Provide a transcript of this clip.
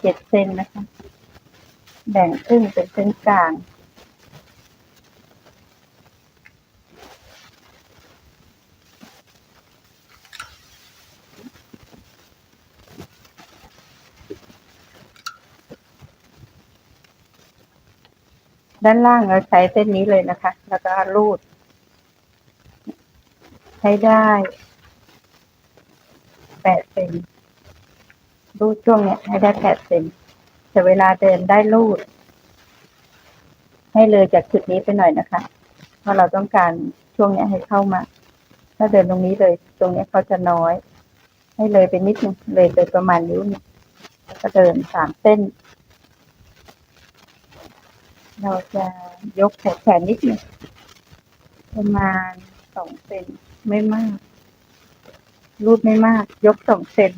เจ็ดเซนนะคะ แบ่งครึ่งเป็นเส้นกลาง ด้านล่างเราใช้เส้นนี้เลยนะคะ แล้วก็รูดให้ได้แปดเซน รูดช่วงเนี้ยให้ได้แปดเซนแต่เวลาเดินได้รูด ให้เลยจากจุดนี้ไปหน่อยนะคะ เพราะเราต้องการช่วงเนี้ยให้เข้ามา ถ้าเดินตรงนี้เลย ตรงเนี้ยเขาจะน้อย ให้เลยไปนิดนึงเลยไปประมาณนิ้วหนึงแล้วก็เดินสามเส้น เราจะยกแขนแขนนิดนึงประมาณสองเซนไม่มาก รูดไม่มาก ยกสองเซน